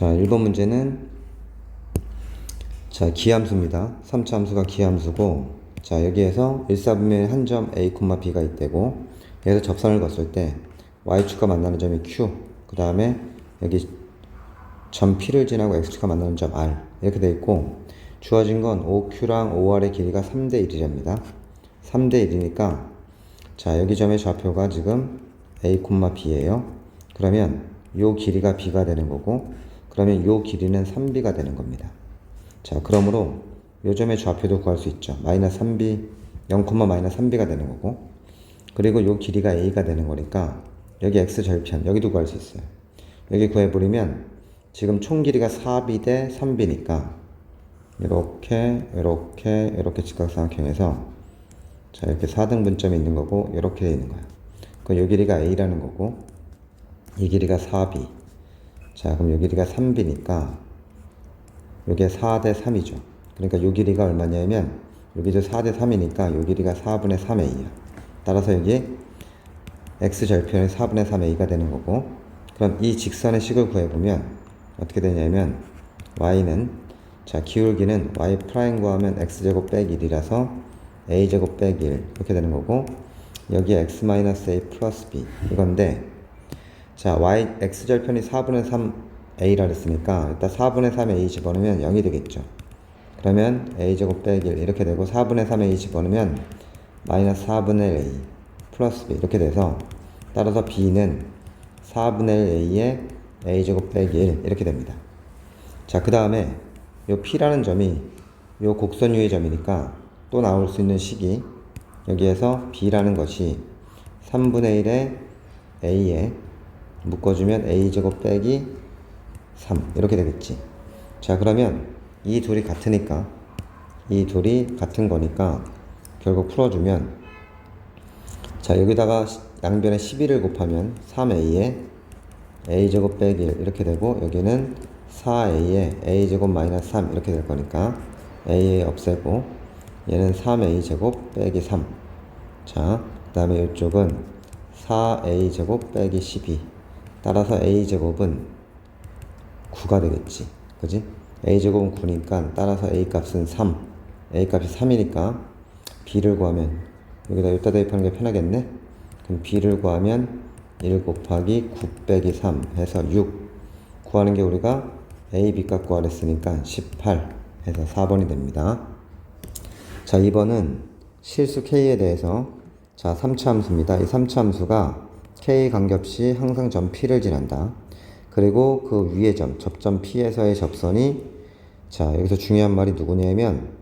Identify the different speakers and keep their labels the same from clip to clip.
Speaker 1: 자, 1번 문제는 자, 기함수입니다. 3차 함수가 기함수고 자, 여기에서 1사분면에 한점 A, B가 있대고 여기서 접선을 걷을 때 Y축과 만나는 점이 Q 그 다음에 여기 점 P를 지나고 X축과 만나는 점 R 이렇게 돼 있고 주어진 건 OQ랑 OR의 길이가 3대 1이랍니다. 3대 1이니까 자 여기 점의 좌표가 지금 A, B예요. 그러면 요 길이가 B가 되는 거고 그러면 요 길이는 3B가 되는 겁니다. 자 그러므로 요 점의 좌표도 구할 수 있죠. 마이너스 3B 0, 마이너스 3B가 되는 거고 그리고 요 길이가 A가 되는 거니까 여기 X 절편 여기도 구할 수 있어요. 여기 구해버리면 지금 총 길이가 4B 대 3B니까 이렇게 이렇게 이렇게 직각삼각형에서 자 이렇게 4등분점이 있는 거고 이렇게 돼 있는 거야. 그럼 요 길이가 A라는 거고 이 길이가 4B 자 그럼 요 길이가 3B니까 요게 4 대 3이죠. 그러니까 요 길이가 얼마냐면 여기도 4 대 3이니까 요 길이가 4분의 3A야. 따라서 여기 x 절편이 4분의 3a가 되는 거고 그럼 이 직선의 식을 구해보면 어떻게 되냐면 y는 자 기울기는 y 프라임 구하면 x제곱 빼기 1이라서 a제곱 빼기 1 이렇게 되는 거고 여기에 x 마이너스 a 플러스 b 이건데 자 y x 절편이 4분의 3 a라 그랬으니까 일단 4분의 3 a 집어넣으면 0이 되겠죠 그러면 a제곱 빼기 1 이렇게 되고 4분의 3 a 집어넣으면 마이너스 4분의 a 플러스 b 이렇게 돼서 따라서 b는 4분의 1 a의 a제곱 빼기 1 이렇게 됩니다. 자, 그 다음에 요 p라는 점이 요 곡선 유의 점이니까 또 나올 수 있는 식이 여기에서 b라는 것이 3분의 1의 a에 묶어주면 a제곱 빼기 3 이렇게 되겠지. 자, 그러면 이 둘이 같으니까 이 둘이 같은 거니까 결국 풀어주면 자 여기다가 양변에 11을 곱하면 3a에 a제곱 빼기 1 이렇게 되고 여기는 4a에 a제곱 마이너스 3 이렇게 될 거니까 a 없애고 얘는 3a제곱 빼기 3 자 그 다음에 이쪽은 4a제곱 빼기 12 따라서 a제곱은 9가 되겠지. 그지? a제곱은 9니까 따라서 a 값은 3 a 값이 3이니까 b를 구하면 여기다 여기다 대입하는 게 편하겠네. 그럼 b를 구하면 1 곱하기 9 빼기 3 해서 6 구하는 게 우리가 a, b 값 구하랬으니까 18 해서 4번이 됩니다. 자 2번은 실수 k에 대해서 자 3차 함수입니다. 이 3차 함수가 k 관계없이 항상 점 p를 지난다 그리고 그 위의 점 접점 p에서의 접선이 자 여기서 중요한 말이 누구냐면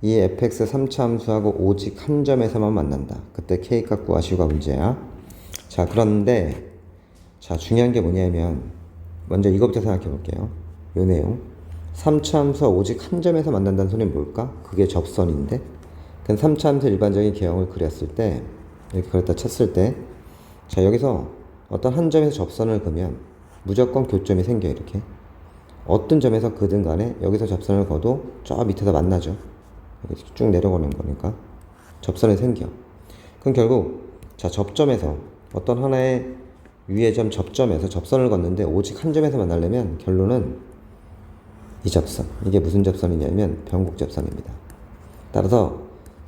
Speaker 1: 이 fx 3차 함수하고 오직 한 점에서만 만난다. 그때 k값 구하시오가 문제야. 자, 그런데 자, 중요한 게 뭐냐면 먼저 이것부터 생각해 볼게요. 요 내용. 3차 함수와 오직 한 점에서 만난다는 소리는 뭘까? 그게 접선인데. 그럼 3차 함수 일반적인 개형을 그렸을 때 이렇게 그렸다 쳤을 때 자, 여기서 어떤 한 점에서 접선을 그면 무조건 교점이 생겨 이렇게. 어떤 점에서 그든 간에 여기서 접선을 거도 저 밑에서 만나죠. 쭉 내려가는 거니까 접선이 생겨. 그럼 결국 자 접점에서 어떤 하나의 위의 점 접점에서 접선을 걷는데 오직 한 점에서 만나려면 결론은 이 접선. 이게 무슨 접선이냐면 변곡 접선입니다. 따라서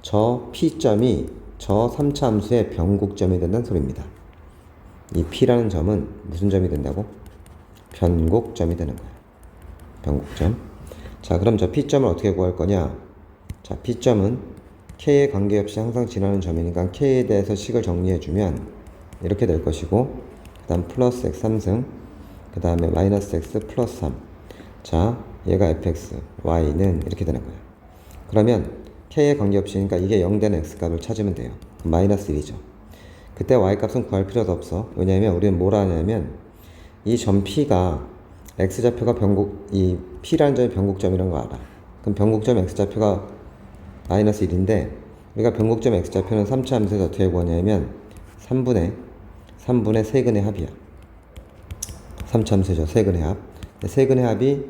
Speaker 1: 저 P점이 저 3차 함수의 변곡점이 된다는 소리입니다. 이 P라는 점은 무슨 점이 된다고? 변곡점이 되는 거예요. 변곡점. 자, 그럼 저 P점을 어떻게 구할 거냐? 자, P점은 K에 관계없이 항상 지나는 점이니까 K에 대해서 식을 정리해주면 이렇게 될 것이고 그 다음 플러스 X 3승 그 다음에 마이너스 X 플러스 3 자, 얘가 fx, y는 이렇게 되는 거예요. 그러면 K에 관계없이니까 이게 0 되는 X 값을 찾으면 돼요. 마이너스 1이죠. 그때 y 값은 구할 필요도 없어. 왜냐하면 우리는 뭘 하냐면 이 점 P가 X좌표가 변곡, 이 P라는 점이 변곡점이라는 거 알아. 그럼 변곡점 X좌표가 마이너스 1인데 우리가 변곡점 x좌표는 3차 함수에서 어떻게 구하냐면 3분의 3분의 세근의 합이야. 3차 함수죠. 세근의 합. 세근의 합이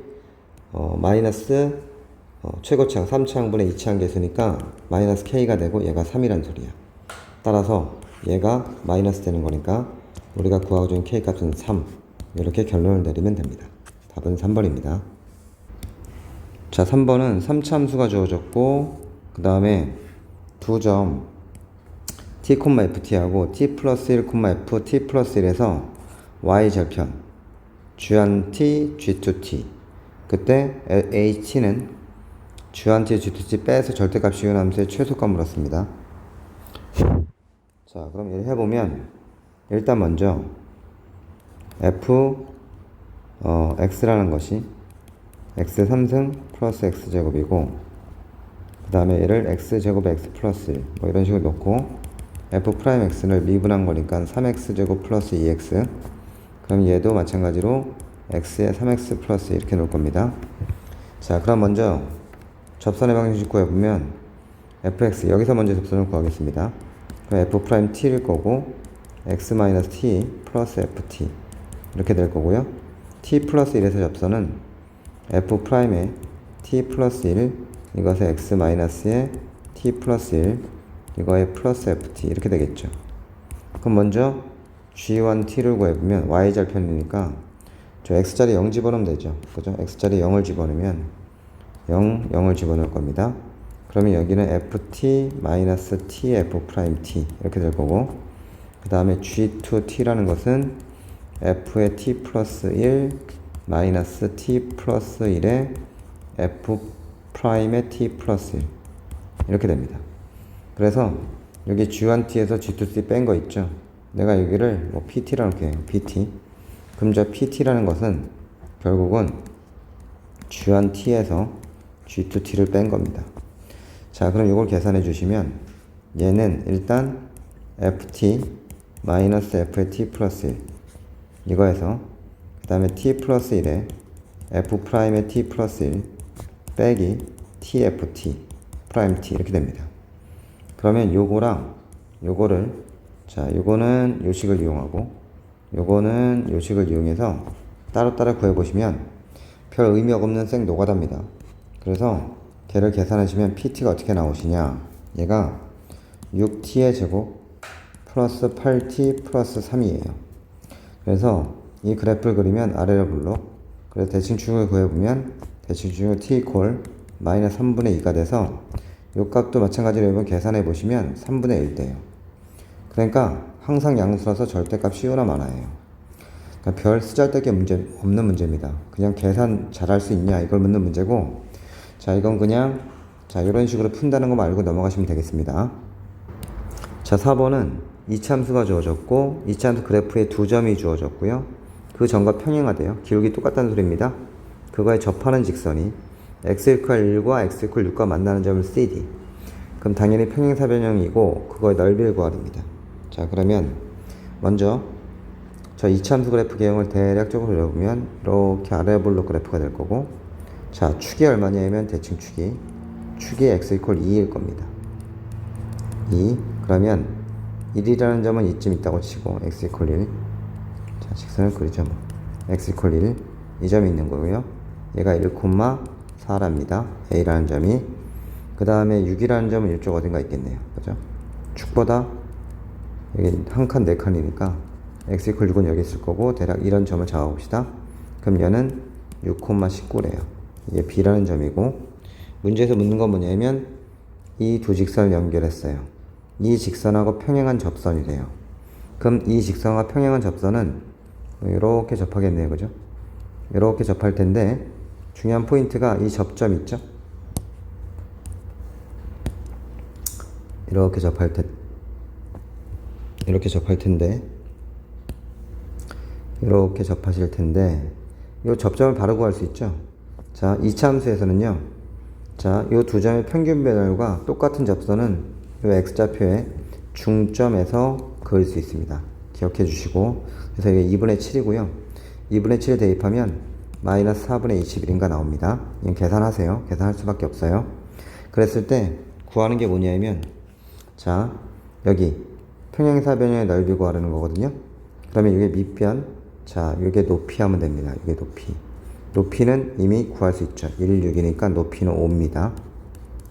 Speaker 1: 어, 마이너스 어, 최고차항 3차항분의 2차항 계수니까 마이너스 k가 되고 얘가 3이란 소리야. 따라서 얘가 마이너스 되는 거니까 우리가 구하고 준 k 값은 3 이렇게 결론을 내리면 됩니다. 답은 3번입니다. 자, 3번은 3차 함수가 주어졌고, 그 다음에 두 점 t, ft하고 t 플러스 1, f, t 플러스 1에서 y 절편, 주한 t, g2t. 그때 ht는 주한 t, g2t 빼서 절대값 이온 함수의 최소값 물었습니다. 자, 그럼 얘를 해보면, 일단 먼저, f, 어, x라는 것이 x 3승 플러스 x 제곱이고 그 다음에 얘를 x 제곱 x 플러스 1 뭐 이런 식으로 놓고 f 프라임 x를 미분한 거니까 3x 제곱 플러스 2x 그럼 얘도 마찬가지로 x에 3x 플러스 1 이렇게 놓을 겁니다. 자 그럼 먼저 접선의 방식 구해보면 fx 여기서 먼저 접선을 구하겠습니다 f 프라임 t일 거고 x 마이너스 t 플러스 ft 이렇게 될 거고요 t 플러스 1에서 접선은 f 프라임에 t 플러스 1 이것의 x 마이너스에 t 플러스 1 이거의 플러스 ft 이렇게 되겠죠. 그럼 먼저 g1t를 구해보면 y 절편이니까 저 x자리 0 집어넣으면 되죠. 그죠? x자리 0을 집어넣으면 0, 0을 집어넣을 겁니다. 그러면 여기는 ft tf 프라임 t 이렇게 될 거고 그 다음에 g2t라는 것은 f의 t 플러스 1 마이너스 t 플러스 1에 f 프라임의 t 플러스 1 이렇게 됩니다. 그래서 여기 g1t에서 g2t 뺀 거 있죠. 내가 여기를 뭐 pt라고 할게요. pt. 그럼 저 pt라는 것은 결국은 g1t에서 g2t를 뺀 겁니다. 자, 그럼 이걸 계산해 주시면 얘는 일단 ft 마이너스 f의 t 플러스 1 이거에서 그 다음에 t 플러스 1에 f 프라임의 t 플러스 1 빼기 tft 프라임 t 이렇게 됩니다. 그러면 요거랑 요거를 자 요거는 요식을 이용하고 요거는 요식을 이용해서 따로따로 구해 보시면 별 의미 없는 생 노가다입니다. 그래서 걔를 계산하시면 pt가 어떻게 나오시냐 얘가 6t의 제곱 플러스 8t 플러스 3이에요. 그래서 이 그래프를 그리면 아래로 불러. 그래서 대칭축을 구해보면 대칭축은 t 이퀄 마이너스 3분의 2가 돼서 요 값도 마찬가지로 여러분 계산해 보시면 3분의 1 돼요. 그러니까 항상 양수라서 절대값 쉬우나 많아요. 그러니까 별 쓰잘데기 문제 없는 문제입니다. 그냥 계산 잘할 수 있냐 이걸 묻는 문제고 자 이건 그냥 자 이런 식으로 푼다는 거 말고 넘어가시면 되겠습니다. 자 4번은 이참수가 주어졌고 이참수 그래프에 두 점이 주어졌고요. 그 점과 평행하대요. 기울기 똑같다는 소리입니다. 그거에 접하는 직선이 x 이퀄 1과 x 이퀄 6과 만나는 점을 CD. 그럼 당연히 평행사변형이고 그거의 넓이를 구하랍니다. 자 그러면 먼저 저 이참수 그래프 개형을 대략적으로 그려보면 이렇게 아래 볼록 그래프가 될 거고 자 축이 얼마냐면 대칭 축이 축이 x 이퀄 2일 겁니다. 2 그러면 1이라는 점은 이쯤 있다고 치고 x 이퀄 1 자, 직선을 그리죠 뭐. x 이퀄 1 이 점이 있는 거고요. 얘가 1,4랍니다. a라는 점이 그 다음에 6이라는 점은 이쪽 어딘가 있겠네요. 그죠? 축보다 여기 한 칸, 네 칸이니까 x 이퀄 6은 여기 있을 거고 대략 이런 점을 잡아봅시다. 그럼 얘는 6,19래요. 이게 b라는 점이고 문제에서 묻는 건 뭐냐면 이 두 직선을 연결했어요. 이 직선하고 평행한 접선이래요. 그럼 이 직선과 평행한 접선은 이렇게 접하겠네요. 그죠? 이렇게 접할 텐데 중요한 포인트가 이 접점 있죠? 이렇게 접할 테 이렇게 접할 텐데 이렇게 접하실 텐데 이 접점을 바로 구할 수 있죠? 자, 이차 함수에서는요. 자, 이 두 점의 평균 배열과 똑같은 접선은 이 x좌표의 중점에서 그을 수 있습니다. 기억해 주시고 그래서 이게 2분의 7이고요. 2분의 7을 대입하면 마이너스 4분의 21인가 나옵니다. 이건 계산하세요. 계산할 수밖에 없어요. 그랬을 때 구하는 게 뭐냐면 자 여기 평행사변의 넓이 구하는 거거든요. 그러면 이게 밑변 자 이게 높이 하면 됩니다. 이게 높이 높이는 이미 구할 수 있죠. 1, 6이니까 높이는 5입니다.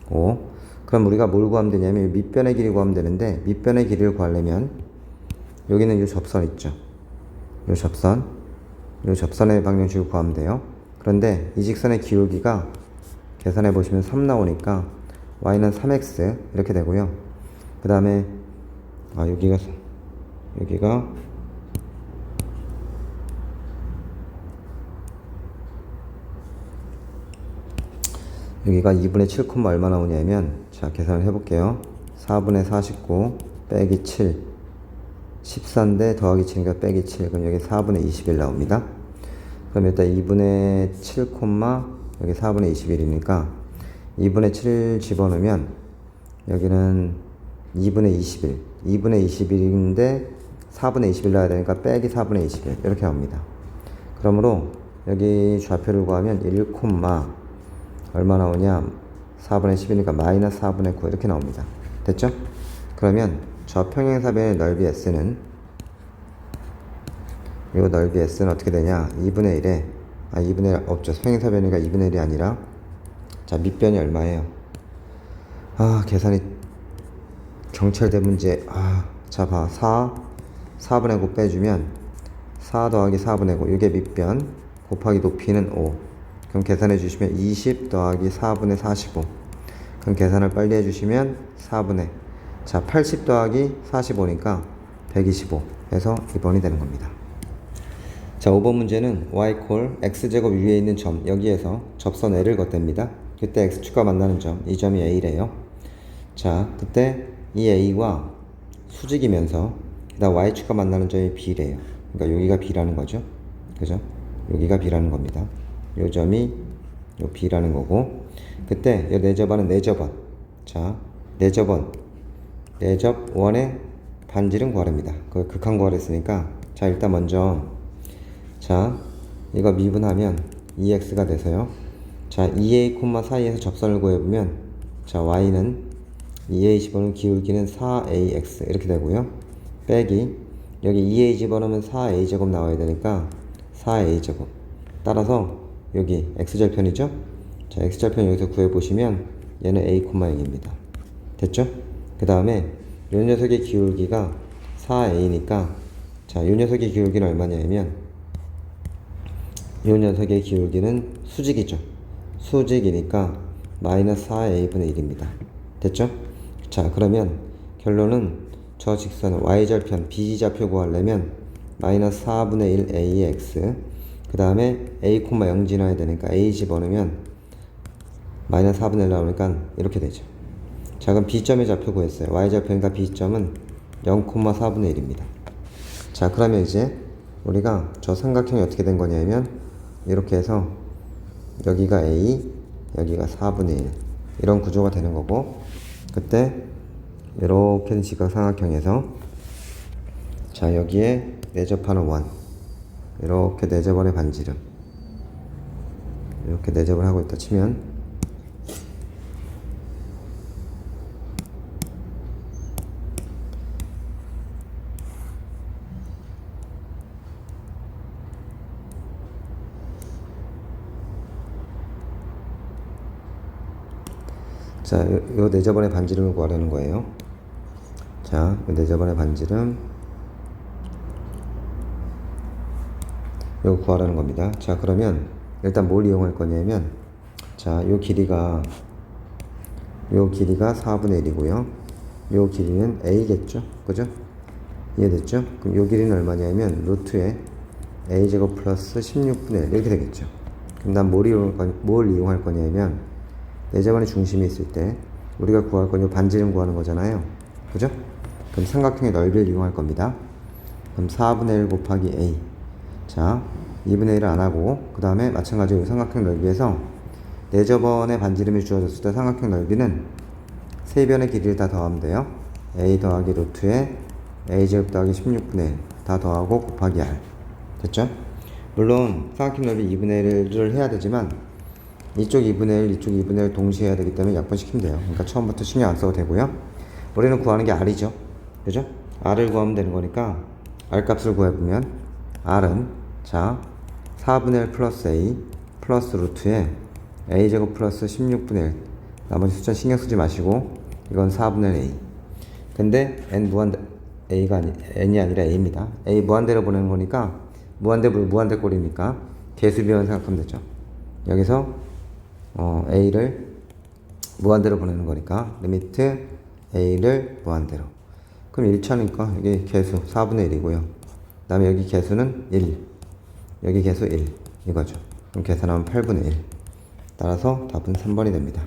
Speaker 1: 5 그럼 우리가 뭘 구하면 되냐면 밑변의 길이 구하면 되는데 밑변의 길이를 구하려면 여기는 이 접선 있죠. 이 접선 이 접선의 방정식을 구하면 돼요. 그런데 이 직선의 기울기가 계산해 보시면 3 나오니까 y는 3x 이렇게 되고요. 그 다음에 아 여기가 여기가 여기가 2분의 7, 얼마 나오냐면 자 계산을 해볼게요. 4분의 49 빼기 7 14인데 더하기 7이니까 빼기 7 그럼 여기 4분의 21 나옵니다. 그럼 일단 2분의 7, 여기 4분의 21이니까 2분의 7 집어넣으면 여기는 2분의 21 2분의 21인데 4분의 21 나와야 되니까 빼기 4분의 21 이렇게 나옵니다. 그러므로 여기 좌표를 구하면 1, 얼마 나오냐? 4분의 10이니까 마이너스 4분의 9 이렇게 나옵니다. 됐죠? 그러면 저 평행사변의 넓이 S는 이 넓이 S는 어떻게 되냐? 2분의 1에 아 2분의 1 없죠. 평행사변이가 2분의 1이 아니라. 자 밑변이 얼마예요? 아 계산이 경찰대 문제. 아자봐. 4 4분의 9 빼주면 4 더하기 4분의 9 이게 밑변 곱하기 높이는 5 그럼 계산해 주시면 20 더하기 4분의 45 그럼 계산을 빨리 해 주시면 4분의 자 80 더하기 45니까 125 해서 2번이 되는 겁니다. 자 5번 문제는 y 콜 x제곱 위에 있는 점 여기에서 접선 L을 걷댑니다. 그때 x축과 만나는 점 이 점이 A래요. 자 그때 이 A와 수직이면서 그다음 y축과 만나는 점이 B래요. 그러니까 여기가 B라는 거죠. 그죠? 여기가 B라는 겁니다 요 점이 요 B라는 거고. 그때 요 내접원은 내접원 자 내접원 내접 원의 반지름 구하랍니다. 그 극한 구하랬으니까. 자 일단 먼저. 자 이거 미분하면 2x가 돼서요. 자 2a 콤마 사이에서 접선을 구해보면 자 y는 2a 집어넣은 기울기는 4ax 이렇게 되고요. 빼기. 여기 2a 집어넣으면 4a 제곱 나와야 되니까 4a 제곱. 따라서 여기 x절편이죠 자 x절편 여기서 구해보시면 얘는 a 콤마 0입니다 됐죠 그 다음에 이 녀석의 기울기가 4a니까 자, 이 녀석의 기울기는 얼마냐면 이 녀석의 기울기는 수직이죠. 수직이니까 마이너스 4a분의 1입니다. 됐죠? 자, 그러면 결론은 저 직선 y절편 b좌표 구하려면 마이너스 4분의 1 ax 그 다음에 a, 0 지나야 되니까 a 집어넣으면 마이너스 4분의 1 나오니까 이렇게 되죠. 자 그럼 B점의 좌표 구했어요. Y좌표니까 B점은 0,4분의 1입니다. 자 그러면 이제 우리가 저 삼각형이 어떻게 된 거냐면 이렇게 해서 여기가 A 여기가 4분의 1 이런 구조가 되는 거고 그때 이렇게 된 직각삼각형에서 자 여기에 내접하는 원 이렇게 내접원의 반지름 이렇게 내접을 하고 있다 치면 자, 요, 요 네저번의 반지름을 구하려는 거예요. 자, 요 네저번의 반지름 요거 구하라는 겁니다. 자, 그러면 일단 뭘 이용할 거냐면 자, 요 길이가 요 길이가 4분의 1이고요. 요 길이는 a겠죠? 그죠? 이해됐죠? 그럼 요 길이는 얼마냐면 루트에 a제곱 플러스 16분의 1 이렇게 되겠죠. 그럼 난 뭘 이용할, 거, 뭘 이용할 거냐면 내자반의 중심이 있을 때 우리가 구할 건이 반지름 구하는 거잖아요. 그죠? 그럼 삼각형의 넓이를 이용할 겁니다. 그럼 4분의 1 곱하기 a. 자, 2분의 1을 안 하고 그 다음에 마찬가지로 삼각형 넓이에서 내저번의 반지름이 주어졌을 때 삼각형 넓이는 세 변의 길이를 다 더하면 돼요. a 더하기 루트에 a 제곱 더하기 16분의 1 다 더하고 곱하기 r. 됐죠? 물론 삼각형 넓이 2분의 1을 해야 되지만 이쪽 2분의 1, 이쪽 2분의 1 동시에 해야 되기 때문에 약분시키면 돼요. 그러니까 처음부터 신경 안 써도 되고요. 우리는 구하는 게 R이죠. 그죠? R을 구하면 되는 거니까 R 값을 구해보면 R은 자 4분의 1 플러스 A 플러스 루트에 A제곱 플러스 16분의 1 나머지 숫자 신경 쓰지 마시고 이건 4분의 1 A 근데 N 무한 A가 아니 N이 아니라 A입니다. A 무한대로 보내는 거니까 무한대 불 무한대 꼴이니까 개수 비원 생각하면 되죠. 여기서 어, a를 무한대로 보내는 거니까 리미트 a를 무한대로. 그럼 1차니까 여기 개수 4분의 1이고요. 그 다음에 여기 개수는 1. 여기 개수 1 이거죠. 그럼 계산하면 8분의 1. 따라서 답은 3번이 됩니다.